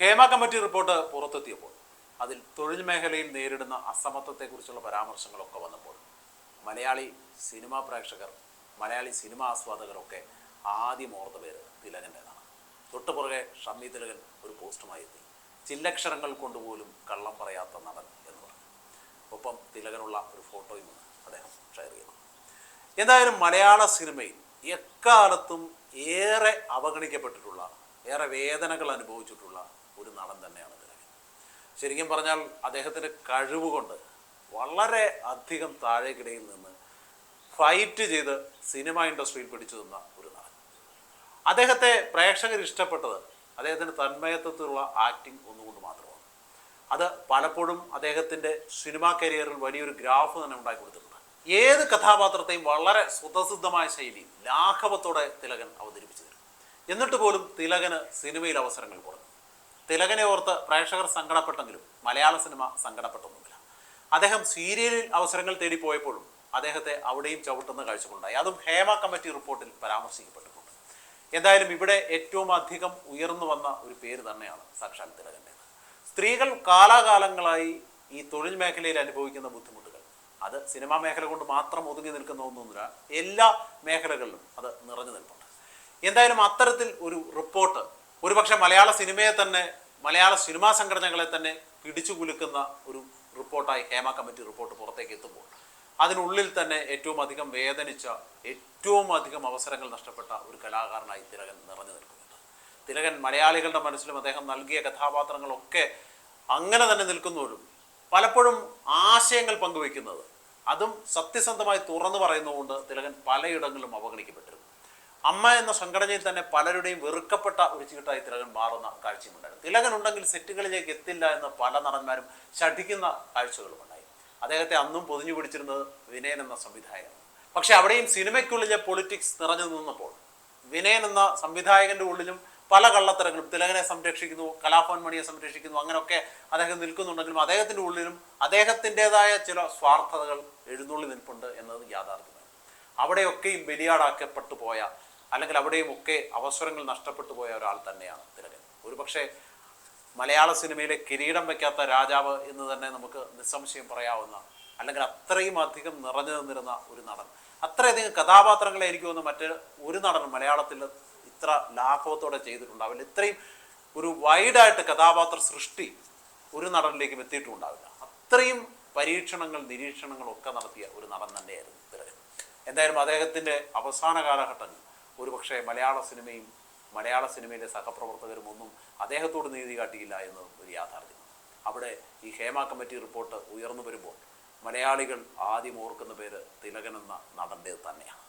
Hema committee report പുറത്തെത്തിയപ്പോൾ അതിൽ തൊഴിൽ മേഖലയിൽ നേരിടുന്ന അസമത്വത്തെക്കുറിച്ചുള്ള പരാമർശങ്ങളൊക്കെ വന്നപ്പോൾ മലയാളി സിനിമാ പ്രേക്ഷകർ മലയാളി സിനിമാ ആസ്വാദകരൊക്കെ ആദ്യം ഓർത്ത പേര് തിലകന്റെതാണ് തൊട്ടു പുറകെ ഷമ്മി തിലകൻ ഒരു പോസ്റ്റുമായി എത്തി. ചില്ലക്ഷരങ്ങൾ കൊണ്ടുപോലും കള്ളം പറയാത്ത നടൻ എന്ന് പറഞ്ഞു. ഒപ്പം തിലകനുള്ള ഒരു ഫോട്ടോയും അദ്ദേഹം ഷെയർ ചെയ്തു. എന്തായാലും മലയാള സിനിമയിൽ എക്കാലത്തും ഏറെ അവഗണിക്കപ്പെട്ടിട്ടുള്ള ഏറെ വേദനകൾ അനുഭവിച്ചിട്ടുള്ള ഒരു നടൻ തന്നെയാണ് അദ്ദേഹം. ശരിക്കും പറഞ്ഞാൽ അദ്ദേഹത്തിന്റെ കഴിവ് കൊണ്ട് വളരെ അധികം താഴേക്കിടയിൽ നിന്ന് ഫൈറ്റ് ചെയ്ത് സിനിമ ഇൻഡസ്ട്രിയിൽ പിടിച്ചു നിന്ന ഒരു നടൻ. അദ്ദേഹത്തെ പ്രേക്ഷകർ ഇഷ്ടപ്പെട്ടത് അദ്ദേഹത്തിന്റെ തന്മയത്വത്തിലുള്ള ആക്ടിങ് ഒന്നുകൊണ്ട് മാത്രമാണ്. അത് പലപ്പോഴും അദ്ദേഹത്തിന്റെ സിനിമാ കരിയറിൽ വലിയൊരു ഗ്രാഫ് തന്നെ ഉണ്ടാക്കി കൊടുത്തിട്ടുണ്ട്. ഏത് കഥാപാത്രത്തെയും വളരെ സ്വതസിദ്ധമായ ശൈലിയിൽ ലാഘവത്തോടെ തിലകൻ അവതരിപ്പിച്ചു തരും. എന്നിട്ട് പോലും തിലകന് സിനിമയിൽ അവസരങ്ങൾ കുറഞ്ഞു തിലകനെ ഓർത്ത് പ്രേക്ഷകർ സങ്കടപ്പെട്ടെങ്കിലും മലയാള സിനിമ സങ്കടപ്പെട്ടൊന്നുമില്ല. അദ്ദേഹം സീരിയലിൽ അവസരങ്ങൾ തേടിപ്പോയപ്പോഴും അദ്ദേഹത്തെ അവിടെയും ചവിട്ടുന്ന കാഴ്ചകളുണ്ടായി. അതും ഹേമ കമ്മിറ്റി റിപ്പോർട്ടിൽ പരാമർശിക്കപ്പെട്ടിട്ടുണ്ട്. എന്തായാലും ഇവിടെ ഏറ്റവും അധികം ഉയർന്നു വന്ന ഒരു പേര് തന്നെയാണ് സാക്ഷാൽ തിലകന്റേത്. സ്ത്രീകൾ കാലാകാലങ്ങളായി ഈ തൊഴിൽ മേഖലയിൽ അനുഭവിക്കുന്ന ബുദ്ധിമുട്ടുകൾ. അത് സിനിമാ മേഖല കൊണ്ട് മാത്രം ഒതുങ്ങി നിൽക്കുന്ന ഒന്നൊന്നുമില്ല. എല്ലാ മേഖലകളിലും അത് നിറഞ്ഞു നിൽപ്പുണ്ട്. എന്തായാലും അത്തരത്തിൽ ഒരു റിപ്പോർട്ട് ഒരുപക്ഷെ മലയാള സിനിമയെ തന്നെ മലയാള സിനിമാ സംഘടനകളെ തന്നെ പിടിച്ചു കുലുക്കുന്ന ഒരു റിപ്പോർട്ടായി ഹേമ കമ്മിറ്റി റിപ്പോർട്ട് പുറത്തേക്ക് എത്തുമ്പോൾ അതിനുള്ളിൽ തന്നെ ഏറ്റവും അധികം വേദനിച്ച ഏറ്റവും അധികം അവസരങ്ങൾ നഷ്ടപ്പെട്ട ഒരു കലാകാരനായി തിലകൻ നിറഞ്ഞു നിൽക്കുന്നുണ്ട്. തിലകൻ മലയാളികളുടെ മനസ്സിലും അദ്ദേഹം നൽകിയ കഥാപാത്രങ്ങളൊക്കെ അങ്ങനെ തന്നെ നിൽക്കുന്നവരും പലപ്പോഴും ആശയങ്ങൾ പങ്കുവെക്കുന്നത് അതും സത്യസന്ധമായി തുറന്നു പറയുന്നതുകൊണ്ട് തിലകൻ പലയിടങ്ങളിലും അവഗണിക്കപ്പെട്ടിരുന്നു. അമ്മ എന്ന സംഘടനയിൽ തന്നെ പലരുടെയും വെറുക്കപ്പെട്ട ഒരു ചീട്ടായി തിലകൻ മാറുന്ന കാഴ്ചയുണ്ടായിരുന്നു തിലകൻ ഉണ്ടെങ്കിൽ സെറ്റുകളിലേക്ക് എത്തില്ല എന്ന് പല നടന്മാരും ശഠിക്കുന്ന കാഴ്ചകളുമുണ്ടായി. അദ്ദേഹത്തെ അന്നും പൊതിഞ്ഞു പിടിച്ചിരുന്നത് വിനയൻ എന്ന സംവിധായകൻ. പക്ഷെ അവിടെയും സിനിമയ്ക്കുള്ളിലെ പൊളിറ്റിക്സ് നിറഞ്ഞു നിന്നപ്പോൾ വിനയൻ എന്ന സംവിധായകന്റെ ഉള്ളിലും പല കള്ളത്തരങ്ങളും തിലകനെ സംരക്ഷിക്കുന്നു കലാഭവൻ മണിയെ സംരക്ഷിക്കുന്നു അങ്ങനെയൊക്കെ അദ്ദേഹം നിൽക്കുന്നുണ്ടെങ്കിലും അദ്ദേഹത്തിന്റെ ഉള്ളിലും അദ്ദേഹത്തിന്റെതായ ചില സ്വാർത്ഥതകൾ എഴുന്നള്ളി നിൽപ്പുണ്ട് എന്നത് യാഥാർത്ഥ്യമാണ്. അവിടെയൊക്കെയും ബലിയാടാക്കപ്പെട്ടു പോയ അല്ലെങ്കിൽ അവിടെയും ഒക്കെ അവസരങ്ങൾ നഷ്ടപ്പെട്ടു പോയ ഒരാൾ തന്നെയാണ് തിലകൻ. ഒരുപക്ഷെ മലയാള സിനിമയിലെ കിരീടം വയ്ക്കാത്ത രാജാവ് എന്ന് തന്നെ നമുക്ക് നിസ്സംശയം പറയാവുന്ന അല്ലെങ്കിൽ അത്രയും അധികം നിറഞ്ഞു നിന്നിരുന്ന ഒരു നടൻ. അത്രയധികം കഥാപാത്രങ്ങളെ എനിക്ക് തോന്നുന്നു മറ്റ് ഒരു നടൻ മലയാളത്തിൽ ഇത്ര ലാഘവത്തോടെ ചെയ്തിട്ടുണ്ടാവില്ല ഇത്രയും ഒരു വൈഡായിട്ട് കഥാപാത്ര സൃഷ്ടി ഒരു നടനിലേക്കും എത്തിയിട്ടുണ്ടാവില്ല അത്രയും പരീക്ഷണങ്ങൾ നിരീക്ഷണങ്ങളൊക്കെ നടത്തിയ ഒരു നടൻ തന്നെയായിരുന്നു തിലകൻ. എന്തായാലും അദ്ദേഹത്തിന്റെ അവസാന കാലഘട്ടങ്ങൾ ഒരുപക്ഷെ മലയാള സിനിമയും മലയാള സിനിമയിലെ സഹപ്രവർത്തകരും ഒന്നും അദ്ദേഹത്തോട് നീതി കാട്ടിയില്ല എന്നതും ഒരു യാഥാർത്ഥ്യം. അവിടെ ഈ ഹേമ കമ്മിറ്റി റിപ്പോർട്ട് ഉയർന്നു വരുമ്പോൾ മലയാളികൾ ആദ്യം ഓർക്കുന്ന പേര് തിലകൻ എന്ന നടന്റേത് തന്നെയാണ്.